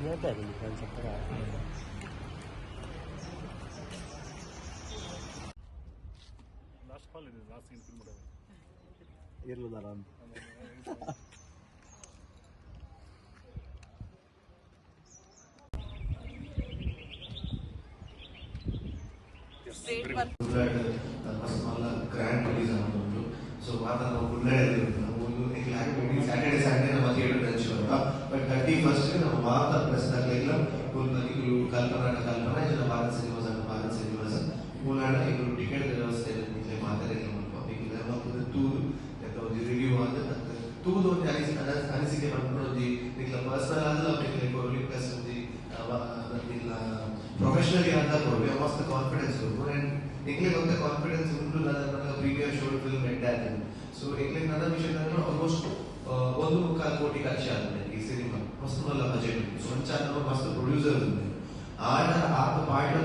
ಹೇಳ್ತಾರೆ ಇಲ್ಲಿ ಫ್ರೆಂಡ್ಸ್ ಹತ್ರ ಲಾಸ್ಟ್ ಕಾಲ್ ಇದೆ ಲಾಸ್ಟ್ ಸೀನ್ ಫಿಲ್ಮ್ ಮಾಡೋದು ಇರ್ಲಿಲ್ಲ ಅಂತ ಮಸ್ತ್ ಮಲ್ಲ ಗ್ರ್ಯಾಂಡ್ ರಿಲೀಸ್ ಆಗುತ್ತುಂಟು ಸೊ ಮಾತ ನಾವು ಮುನ್ನಡೆಯಲ್ಲಿ ನಾವು ಒಂದು ಸ್ಯಾಟರ್ಡೆ ಫಸ್ಟ್ ನಮ್ಮ ಮಾತ ಪ್ರಶ್ನೆಗಳಿಲ್ಲ ಒಂದು ಈಗಲೂ ಕಲ್ಪನಾ ಕಲ್ಪನಾ ಜನ ಭಾರತ್ ಸಿನಿಮಾಸ್ ಅನ್ನು ಭಾರತ್ ಸಿನಿಮಾಸ್ ಮೂಲಾಡ ಈಗಲೂ ಟಿಕೆಟ್ ವ್ಯವಸ್ಥೆ ನಿಮಗೆ ಮಾತಾಡಿಲ್ಲ ಸ್ವಲ್ಪ ಈಗ ಮತ್ತು ತೂದು ಒಂದು ರಿವ್ಯೂ ಆದ ತೂದು ಒಂದು ಅನಿಸಿ ಅನಿಸಿಕೆ ಮಾಡ್ಕೊಂಡು ಒಂದು ಈಗ ಪರ್ಸನಲ್ ಆದ ಈಗ ಕೊಡ್ಲಿ ಪ್ಲಸ್ ಒಂದು ಇಲ್ಲ ಪ್ರೊಫೆಷನಲಿ ಅಂತ ಕೊಡ್ಲಿ ಮಸ್ತ್ ಕಾನ್ಫಿಡೆನ್ಸ್ ಕೊಡ್ಬೋದು ಅಂಡ್ ಈಗಲೇ ಗೊತ್ತ ಕಾನ್ಫಿಡೆನ್ಸ್ ಉಂಟು ನನ್ನ ಪ್ರೀವಿಯಸ್ ಶೋ ಫಿಲ್ಮ್ ಎಂಡ್ ಆಗಿದೆ ಸೊ ಈಗಲೇ ನನ್ನ ವಿಷಯದಲ್ಲಿ ಆಲ್ಮೋಸ್ಟ್ ಒಂದು ಮುಕ್ಕಾಲು ಕೋಟಿ ಖರ್ಚು ಆಗಿದೆ ಸಿನಿಮಾ ಮಸ್ತ್ ಮಲ್ಲ ಬಜೆಟ್ ಸ್ವಂತ ನಮ್ಮ ಮಸ್ತ್ ಪ್ರೊಡ್ಯೂಸರ್ ఉంది ಆಡ ಆತ ಪಾಯಿಂಟ್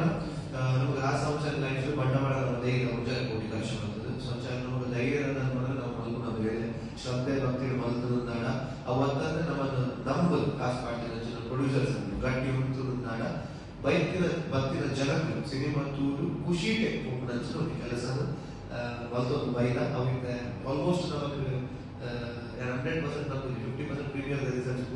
ನಮಗೆ ಆ ಸಂವತ್ಸರ ಲೈಫ್ ಬಂಡವಾಳ ಈಗ ಮುಂಜಾನೆ ಕೋಟಿ ಖರ್ಚು ಮಾಡ್ತದೆ ಸಂಚಾರ ನಮಗೆ ಧೈರ್ಯ ಅನ್ನೋದು ನಾವು ಮಲ್ಕೊಂಡು ಬೇರೆ ಶ್ರದ್ಧೆ ಭಕ್ತಿ ಮಲ್ತದಾಡ ಅವತ್ತಂದ್ರೆ ನಮ್ಮ ನಂಬಲ್ ಕಾಸು ಪಾಟಿನ ಜನ ಪ್ರೊಡ್ಯೂಸರ್ಸ್ ಗಟ್ಟಿ ನಾಡ ಬೈಕಿನ ಭಕ್ತಿನ ಜನಕ್ಕೆ ಸಿನಿಮಾ ತೂರು ಖುಷಿ ನಂಚಿನ ಒಂದು ಕೆಲಸ ಮಲ್ತೊಂದು ಬೈದ ಅವಿಂದ ಆಲ್ಮೋಸ್ಟ್ ನಮಗೆ ಹಂಡ್ರೆಡ್ ಪರ್ಸೆಂಟ್ ನಮಗೆ ಫಿಫ್ಟಿ ಪರ್ಸೆಂಟ್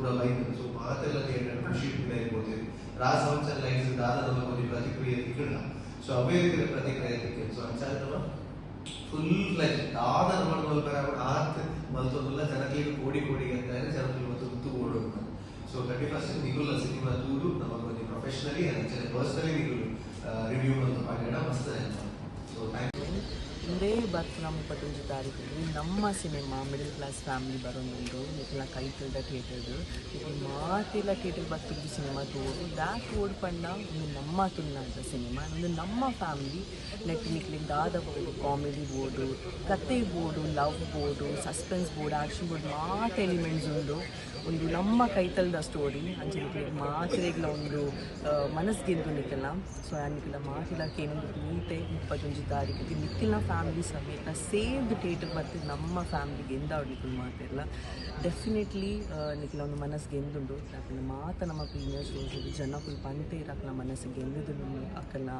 ಪ್ರೀಮಿಯರ್ ರಿಸಲ್ಟ್ಸ್ ಕೂಡ ಬೈಕ್ ಸೊ ಮಾತೆಲ್ಲ ಥಿಯೇಟರ್ ಖುಷಿ ಇರ್ಬೋದು ರಾ ಸಂವತ್ಸರ ಲೈಫ್ ದಾದ ನಮಗೆ ಒಂದು ಪ್ರತಿಕ್ರಿಯೆ ತಿಕ್ಕಡ ಸೊ ಅವೇ ರೀತಿಯ ಪ್ರತಿಕ್ರಿಯೆ ತಿಕ್ಕ ಸೊ ಅಂಚಾರ ನಮ್ಮ ಫುಲ್ ಲೈಫ್ ದಾದ ನಮ್ಮ ಮಲ್ಪರ ಆತ್ ಮಲ್ತೊಂದುಲ್ಲ ಜನಗಳಿಗೆ ಕೋಡಿ ಕೋಡಿ ಅಂತ ಜನಗಳಿಗೆ ಮತ್ತು ತುತ್ತು ಓಡೋದು ಸೊ ತರ್ಟಿ ಫಸ್ಟ್ ನಿಗುಲ್ಲ ಸಿನಿಮಾ ತೂದು ನಮಗೆ ಒಂದು ಪ್ರೊಫೆಷನಲಿ ಅಂಚನೆ ಪರ್ಸನಲಿ ನಿಗುಲು ರಿವ್ಯೂ ಅಂತ ಮಾಡಿಡ ಮಸ್ತ್ ಸೊ ಥ್ಯಾಂಕ್ ಯು ನಮ್ಮ ಇಪ್ಪತ್ತೊಂದು ತಾರೀಕಿಗೆ. ನಮ್ಮ ಸಿನಿಮಾ ಮಿಡಲ್ ಕ್ಲಾಸ್ ಫ್ಯಾಮಿಲಿ ಬರೋದು ಕೈ ಕೈಟಲ್ದ ಥಿಯೇಟರ್ದು ಇದು ಮಾತಿಲ್ಲ ಥಿಯೇಟರ್ ಬರ್ತಿದ್ದು ಸಿನಿಮಾ ತೋಡು ದಾಟ್ ಓಡ್ ಪಂಡ ಒಂದು ನಮ್ಮ ತುಲ್ನಾದ ಸಿನಿಮಾ. ಒಂದು ನಮ್ಮ ಫ್ಯಾಮಿಲಿ ನೆಟ್ ನಿಕ್ಲಿಗೆ ದಾದ ಬೋರ್ಡು ಕಾಮಿಡಿ ಬೋರ್ಡು ಕತೆ ಬೋರ್ಡು ಲವ್ ಬೋರ್ಡು ಸಸ್ಪೆನ್ಸ್ ಬೋರ್ಡು ಆಕ್ಷನ್ ಬೋರ್ಡು ಮಾತು ಎಲಿಮೆಂಟ್ಸ್ ಉಂಡು. ಒಂದು ನಮ್ಮ ಕೈತಲ್ದ ಸ್ಟೋರಿ ಅಂಚೆ ಮಾತಿರೆಗ್ಲ ಒಂದು ಮನಸ್ಸು ಗೆದ್ದು ನಿಕ್ಕಲ್ಲ ಸೊ ಅನ್ಕಿಲ್ಲ ಮಾತಿಲ್ಲ ಕೇನು ನೀಟೆ ಮುಪ್ಪತ್ತೊಂದು ತಾರೀಕಿಗೆ ನಿಕ್ಕಿಲ್ಲ ಫ್ಯಾಮಿಲಿ ಸಮೇತ ಸೇವ್ಡ್ ಥಿಯೇಟರ್ ಬರ್ತಿದ್ದು ನಮ್ಮ ಫ್ಯಾಮಿಲಿಗೆ ಎಂದ ಅವ್ರಿಗೆ ಮಾತಿರಲ್ಲ ಡೆಫಿನೆಟ್ಲಿ ನಿಕ್ಕಿಲ್ಲ ಒಂದು ಮನಸ್ಸು ಗೆಂದುಂಡು ಯಾಕಂದ್ರೆ ಮಾತ ನಮ್ಮ ಪ್ರೀಮಿಯರ್ ಶೋಸ್ ಜನ ಫುಲ್ ಪಂತೇರು ಅಕ್ಕನ ಮನಸ್ಸು ಗೆಂದದು ಅಕ್ಕನ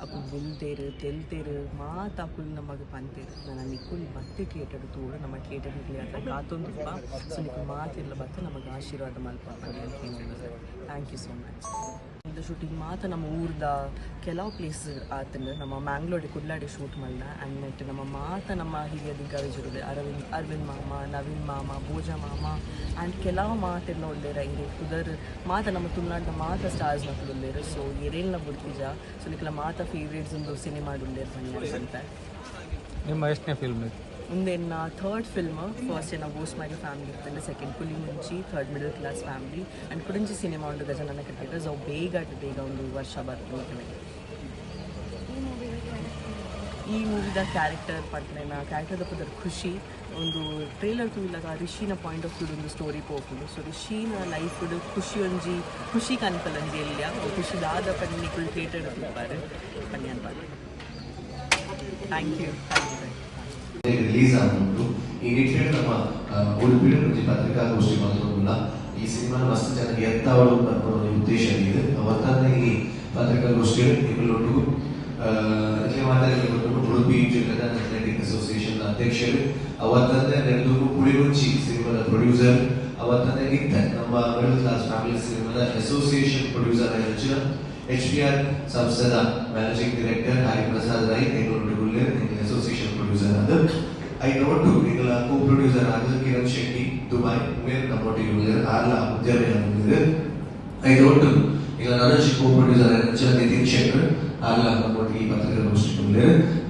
ಅಕ್ಕು ಬುಲ್ತೇರು ತೆಲ್ತೇರು ಮಾತ ಅಕ್ಕುಲ್ ನಮಗೆ ಪಂತೇರು ನಾನು ನಿಕ್ಕುಲ್ ಮತ್ತೆ ಥಿಯೇಟರ್ ತೋಡ ನಮ್ಮ ಥಿಯೇಟರ್ ನಿಕ್ಲಿ ಅದ್ರ ಕಾತೊಂದು ಸೊ ನಿಕ್ಕು ಮಾತಿಲ್ಲ ಬತ್ತ ನಮಗೆ ಆಶೀರ್ವಾದ ಮಲ್ಪ ಥ್ಯಾಂಕ್ ಯು ಸೋ ಮಚ್ ಇದು ಶೂಟಿಂಗ್ ಮಾತ್ರ ನಮ್ಮ ಊರ್ದ ಕೆಲವು ಪ್ಲೇಸ್ ಆತಂದ್ರೆ ನಮ್ಮ ಮ್ಯಾಂಗ್ಳೂರಿಗೆ ಕುಡ್ಲಾಡಿ ಶೂಟ್ ಮಲ್ದ ಆ್ಯಂಡ್ ನೆಟ್ ನಮ್ಮ ಮಾತ ನಮ್ಮ ಹಿರಿಯ ದಿಗ್ಗಜರು ಅರವಿಂದ್ ಅರವಿಂದ್ ಮಾಮ, ನವೀನ್ ಮಾಮ ಭೋಜ ಮಾಮ ಆ್ಯಂಡ್ ಕೆಲವು ಮಾತೆಲ್ಲ ಒಳ್ಳೆಯರ ಇದೆ ಕುದರ್ ಮಾತ ನಮ್ಮ ತುಳುನಾಡಿನ ಮಾತ ಸ್ಟಾರ್ಸ್ ಮಕ್ಕಳು ಉಳ್ಳೇರು ಸೊ ಎರೇಲ್ನ ಬುಡ್ತಿಜ ಸೊ ನಿಕ್ಲ ಮಾತ ಫೇವ್ರೇಟ್ಸ್ ಒಂದು ಸಿನಿಮಾ ಉಳ್ಳೇರು ಅಂತ. ನಿಮ್ಮ ಎಷ್ಟನೇ ಫಿಲ್ಮ್ ಇದು? ಮುಂದೆ ನಾ ಥರ್ಡ್ ಫಿಲ್ಮ್ ಫಸ್ಟ್ ಏನ ಗೋಸ್ ಮೈ ಫ್ಯಾಮಿಲಿ ಇರ್ತಂಡೆ ಸೆಕೆಂಡ್ ಪುಲಿ ಮುಂಚಿ third middle class family and ಕುಡಂಚಿ cinema ಉಂಟು ಗಜನನ ಕ್ರಿಕೆಟರ್ಸ್ ಅವು ಬೇಗ ಬೇಗ ಒಂದು ವರ್ಷ ಬರ್ತದೆ ಈ ಮೂವಿದ ಕ್ಯಾರೆಕ್ಟರ್ ಪಟ್ನೆ ನಾ ಕ್ಯಾರೆಕ್ಟರ್ದ ಪದರ್ ಖುಷಿ ಒಂದು ಟ್ರೇಲರ್ ತೂಲಾಗ ರಿಷಿನ ಪಾಯಿಂಟ್ ಆಫ್ ವ್ಯೂ ಒಂದು ಸ್ಟೋರಿ ಪೋಪುಂಡು ಸೊ ರಿಷಿನ ಲೈಫ್ ಖುಷಿ ಒಂಜಿ ಖುಷಿ ಕನ್ಪಲಂಜಿ ಎಲ್ಲಿಯ ಖುಷಿದಾದ ಪನ್ನಿ ಥಿಯೇಟರ್ ಬರ್ತಾರೆ ಪನ್ನಿ ಅನ್ಬಾರ್ದು thank you thank you release ಆಗುಂಟು ಈ ನಿಟ್ಟಿನಲ್ಲಿ ನಮ್ಮ ಉಡುಪಿನ ಪ್ರತಿ ಪತ್ರಿಕಾಗೋಷ್ಠಿ ಮಾತ್ರವಲ್ಲ, ಈ ಸಿನಿಮಾ ಮಸ್ತ್ ಜನಕ್ಕೆ ಎತ್ತಾವಳು ಅನ್ನೋ ಉದ್ದೇಶ ಇದೆ. ಅವತ್ತಂದ್ರೆ ಈ ಪತ್ರಿಕಾಗೋಷ್ಠಿಯಲ್ಲಿ ನಿಮ್ಮಲ್ಲೊಟ್ಟಿಗೂ ಮಾತಾಡಲಿಕ್ಕೆ ಉಡುಪಿ ಜಿಲ್ಲೆದ ಅಥ್ಲೆಟಿಕ್ ಅಸೋಸಿಯೇಷನ್ ಅಧ್ಯಕ್ಷರು ಅವತ್ತಂದ್ರೆ ನೆರೆದು ಪುಳಿಗುಂಚಿ ಸಿನಿಮಾದ ಪ್ರೊಡ್ಯೂಸರ್ ಅವತ್ತಂದ್ರೆ ಇದ್ದ ನಮ್ಮ ಮಿಡಲ್ ಕ್ಲಾಸ್ ಫ್ಯಾಮಿಲಿ ಸಿನಿಮಾದ ಅಸೋಸಿಯೇಷನ್ ಪ್ರೊಡ್ಯೂಸರ್ ಆಗಿನ ಎಚ್ ಪಿ ಆರ್ ಸಂಸ್ಥೆದ ಮ್ಯಾನೇಜಿಂಗ್ ಡೈರೆಕ್ಟರ್ ಹರಿಪ್ರಸಾದ್ ರೈ ಎಂಗಳೊಟ್ಟಿಗುಳ್ಳೆ ಅಸೋಸಿಯೇಷನ್ ಪ್ರೊಡ್ಯೂಸರ್ ಆದ I know two people are co-producer Anil Kiran Shetty, Dubai, where Kapote Yuger, Arla, Udyavya Yuger. I know two. எங்கள் அனுஷ் கோ producer இருந்துச்சு நிதின் சங்கர் அதில் அந்த போட்டி பத்திரிகை முடிச்சுட்டு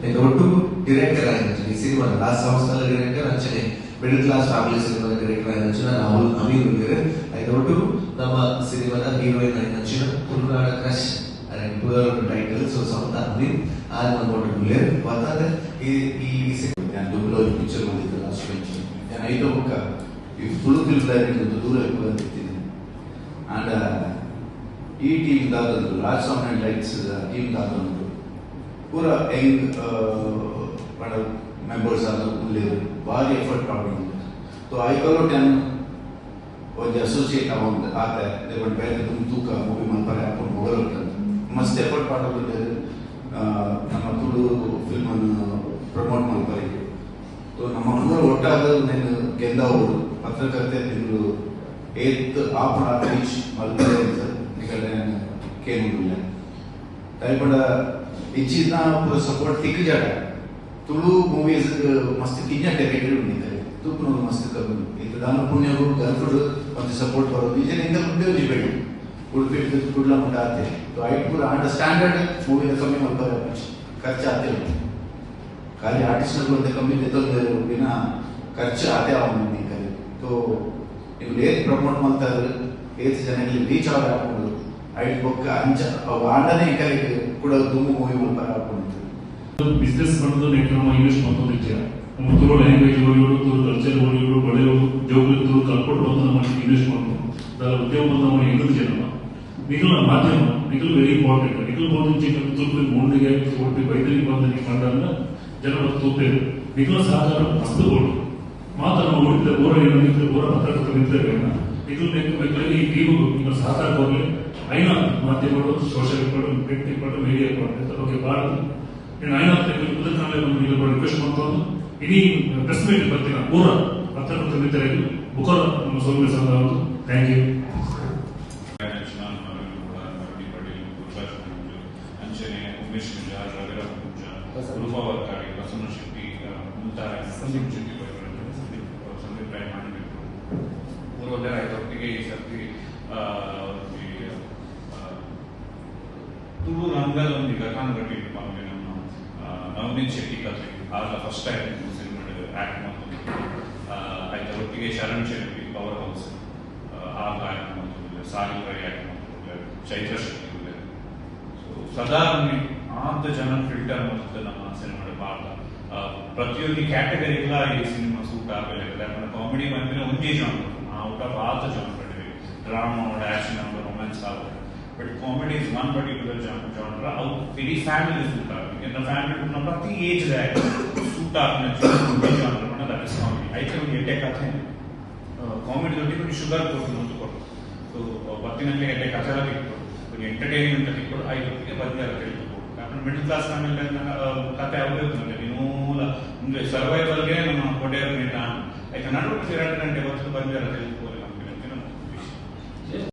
எங்கள் ஒட்டு டிரெக்டர் ஆயிருந்துச்சு. நீ சினிமா லாஸ்ட் சமஸ்தால டிரெக்டர் ஆச்சு மிடில் கிளாஸ் ஃபேமிலிஸ் இருக்கிற டிரெக்டர் ஆயிருந்துச்சுன்னா ராகுல் அமீர் இருக்கு அதை ஒட்டு நம்ம சினிமால ஹீரோயின் ஆயிருந்துச்சுன்னா குருநாட crush Pugazh title so Samantha Amir அது நம்ம போட்டுக்குள்ளே பார்த்தா இது ಪಿಕ್ಚರ್ ಮಾಡಿದ್ದು ಲಾಸ್ಟ್ ಬೆಂಚ್ ഞാൻ ಐದು ಮುಖ ಈ ಫುಲ್ ಫಿಲ್ಮ್ ದೂರ ಬರ್ತಿದ್ದೀನಿ ಆ್ಯಂಡ್ ಈ ಟೀಮ್ ದಾದೊಂದು ರಾಜ್ ಸಾಮ್ರಾಟ್ ಲೈಟ್ಸ್ ಟೀಮ್ ದಾದೊಂದು ಪೂರ ಯಂಗ್ ಪಡ ಮೆಂಬರ್ಸ್ ಆದ ಉಳ್ಳೇರು ಭಾರಿ ಎಫರ್ಟ್ ಮಾಡಿದ್ರು ಸೊ ಐ ಕಲೋ ಟೆನ್ ಒಂಜಿ ಅಸೋಸಿಯೇಟ್ ಅವಂದು ಆತ ದೇವಡ್ ಬೇರೆ ತುಂಬ ತೂಕ ಮೂವಿ ಮಲ್ಪರೆ ಹಾಕೊಂಡು ಹೋಗಲು ಮಸ್ತ್ ಎಫರ್ಟ್ ಮಾಡೋದು ನಮ್ಮ ತುಳು ಫಿಲ್ಮ್ ಅನ್ನು ಪ್ರಮೋಟ್ ಮಲ್ಪರೆ ಸೊ ನಮ್ಮ ಮಕ್ಕಳು ಒಟ್ಟಾದ ಗೆದ್ದ ಅವರು ಪತ್ರಕರ್ತೆ ತಿಂಗಳು ಏತ್ ಆಪಣ ರೀಚ್ ಅಂತ ನಿಕಡೆ ಕೇಳಿಲ್ಲ. ದಯಪಡ ಇಚ್ಚಿನ ಪೂರ ಸಪೋರ್ಟ್ ತಿಕ್ ಜಾಗ. ತುಳು ಮೂವೀಸ್ ಮಸ್ತ್ ಕಿಂಜ ಟೆಕೆಟೆಡ್ ಉಂಡಿದ್ದಾರೆ ತೂಪು ಮಸ್ತ್ ಕಮ್ಮಿ ಇದು ದಾನ ಪುಣ್ಯ ಗಲ್ಫುಡು ಒಂದು ಸಪೋರ್ಟ್ ಬರೋದು. ಈಜನ ಇಂದ ಮುಂದೆ ಉಜಿಬೇಡಿ ಉಡುಪಿ ಕುಡ್ಲ ಮುಂದೆ ಆತೆ ಐಟ್ ಪೂರ ಆಂಡ ಸ್ಟ್ಯಾಂಡರ್ಡ್ ಮೂವಿನ ಕಮ್ಮಿ ಮಲ್ಪರೆ ಖರ್ಚು ಆತೆ ಉಂಟು ಖಾಲಿ ಆರ್ಟಿಸ್ಟ್ಗಳು ಅಂತ ಕಮ್ಮಿ ತೆತ್ತೊಂದು ವಿನ ಖರ್ಚು ಅದೇ ಅವನು ನಿಂಕಲ್ಲಿ ಸೊ ನೀವು ಏತ್ ಪ್ರಮೋಟ್ ಮಾಡ್ತಾರೆ ಏತ್ ಜನಗಳಿಗೆ ರೀಚ್ ಆಗ ಹಾಕೊಂಡು ಐಟ್ ಬೊಕ್ಕ ಅಂಚ ಅವು ಆಂಡನೇ ಇಂಕಲಿಗೆ ಕೂಡ ದುಮ್ಮು ಮೂವಿ ಮಲ್ಪರ ಹಾಕೊಂಡು ಬಿಸ್ನೆಸ್ ಮಾಡೋದು ನೆಟ್ ನಮ್ಮ ಇನ್ವೆಸ್ಟ್ ಮಾಡೋದು ನಿಜ ನಮ್ಮ ತುಳು ಲ್ಯಾಂಗ್ವೇಜ್ ಓಡಿಯೋಡು ತುಳು ಕಲ್ಚರ್ ಓಡಿಯೋಡು ಬಳೆಯೋಡು ಜೋಗುಲಿ ತುಳು ಕಲ್ಪಟ್ಟು ಬಂದು ನಮ್ಮ ಇನ್ವೆಸ್ಟ್ ಮಾಡೋದು ಅದರ ಉದ್ಯೋಗ ಬಂದು ನಮ್ಮ ಎಂಟು ಜನ ನಿಖಿಲ ಮಾಧ್ಯಮ ನಿಖಿಲ್ ವೆರಿ ಇಂಪಾರ್ಟೆಂಟ್ ನಿಖಿಲ್ ಬಂದು ತುಳು ಮೂಡಿಗೆ ಒಟ್ಟು ವೈದ್ಯರಿಗೆ ಬಂದು ನೀವು ಮಾಡಲ್ಲ ಜನರ ತೂಪೇರು ವಿಕಾಸ ಆಧಾರ ವಸ್ತುಗಳು. ಮಾತನ್ನು ಉಳಿದ ಓರ ಏನಿದ್ರೆ ಓರ ಪತ್ರಕರ್ತ ನಿಂತಿರಲಿಲ್ಲ ಇದು ಈ ಟೀಮ್ ನಿಮ್ಮ ಸಹಕಾರವಾಗಿ ಐನ ಮಾಧ್ಯಮಗಳು ಸೋಷಲ್ಗಳು ವ್ಯಕ್ತಿಗಳು ಮೀಡಿಯಾಗಳು ಬಗ್ಗೆ ಬಾರದು. ಇನ್ನು ಐನ ಮುದಕ್ಕಾಗಲೇ ನಮ್ಮ ಇಲ್ಲಿ ರಿಕ್ವೆಸ್ಟ್ ಮಾಡ್ಕೊಂಡು ಇಡೀ ಪ್ರೆಸ್ ಮೀಟ್ ಬರ್ತೀನಿ ಓರ ಪತ್ರಕರ್ತ ನಿಂತರೆ ಬುಕರ ನಮ್ಮ ಸೌಮ್ಯ ಸಂಘ ಅವರು ಥ್ಯಾಂಕ್ ಯು ಅಂಚನೆ ಉಮೇಶ್ ಮಿಜಾರ್ ವಗರ ಗುಂಜಾರ್ ರೂಪಾವರ್ ಕಾಡಿ ಬಸವನ ಶೆಟ್ಟಿ ಮುಂತಾರೆ ಸಂದೀಪ್ ಶೆಟ್ಟಿ ಸಂದೀಪ್ ಸಂದೀಪ್ ರಾಯ್ ಮಾಡಬೇಕು ಮೂರು ಒಂದೇ ಆಯ್ತು ಒಟ್ಟಿಗೆ ಈ ಸರ್ತಿ ಆ, ಈ, ಆ, ತುಳು ರಂಗದ ಒಂದು ಘಟನೆ ಕಟ್ಟಿಟ್ಟು ನಮಗೆ ನಮ್ಮ ಆ, ನವನೀತ್ ಶೆಟ್ಟಿ ಕತೆ ಆಗ ಫಸ್ಟ್ ಟೈಮ್ ಸಿನಿಮಾ ಆಕ್ಟ್ ಮಾಡ್ಕೊಂಡು ಆಯ್ತು ಒಟ್ಟಿಗೆ ಶರಣ್ ಶೆಟ್ಟಿ ಪವರ್ ಹೌಸ್ ಆಗ ಆಕ್ಟ್ ಮಾಡ್ಕೊಂಡಿದ್ದಾರೆ ಸಾಹಿಲ್ ರೈ ಆಕ್ಟ್ ಮಾಡ್ಕೊಂಡಿದ್ದಾರೆ ಚೈತ್ರ ಶೆಟ್ಟಿ ಇದ್ದಾರೆ ಸೊ ಸದಾ ಮಾತ್ರ ಜನ ಫಿಲ್ಟರ್ ಮಾಡುತ್ತೆ ನಮ್ಮ ಸಿನಿಮಾಗಳು ಭಾಳ ಪ್ರತಿಯೊಂದು ಕ್ಯಾಟಗರಿಗಳ ಈ ಸಿನಿಮಾ ಸೂಟ್ ಆಗಲಿಲ್ಲ ಯಾಕಂದ್ರೆ ಕಾಮಿಡಿ ಬಂದ್ಮೇಲೆ ಒಂದೇ genre out of all the genre drama ಅವರ ಆಕ್ಷನ್ ಅವರ ರೊಮ್ಯಾನ್ಸ್ ಆಗೋದು but comedy is one particular genre ಅದು ಇಡೀ ಫ್ಯಾಮಿಲಿ ಸೂಟ್ ಆಗುತ್ತೆ ಯಾಕಂದ್ರೆ ಫ್ಯಾಮಿಲಿ ನಮ್ಮ ಪ್ರತಿ ಏಜ್ ಸೂಟ್ ಆಗೋ ಜಾನ್ರ ಅನ್ನೋದು ಅಟ್ಸ್ ಕಾಮಿಡಿ ಐತೆ ಒಂದು ಎಟ್ಟೆ ಕಥೆ ಕಾಮಿಡಿ ಜೊತೆಗೆ ಒಂದು ಶುಗರ್ ಕೊಟ್ಟು ಅಂತ ಕೊಟ್ಟು ಸೊ ಬತ್ತಿನಲ್ಲಿ ಎಟ್ಟೆ ಕಥೆ ಎಲ್ಲ ತಿಳ್ಕೊಡು ಒಂದು ಎಂಟರ್ಟೈನ್ಮೆಂಟ್ ತಿಳ್ಕೊಡು ಐದು ಬಂದಿರೋ ತಿಳ್ಕೊಡು ಮಿಡಲ್ ಕ್ಲಾಸ್ ಫ್ಯಾಮಿಲಿ ಕತೆ ಯಾವುದೇ ಇರ್ತದೆ ಇನ್ನೂಲ ಮುಂದೆ ಸರ್ವೈವಲ್ಗೆ ನಮ್ಮ ಕೊಡೆಯರ್ ಯಾಕೆ ನಡುವೆ ಎರಡು ಗಂಟೆ ಹೊತ್ತು ಬಂದಿರೋದಿಲ್ಲ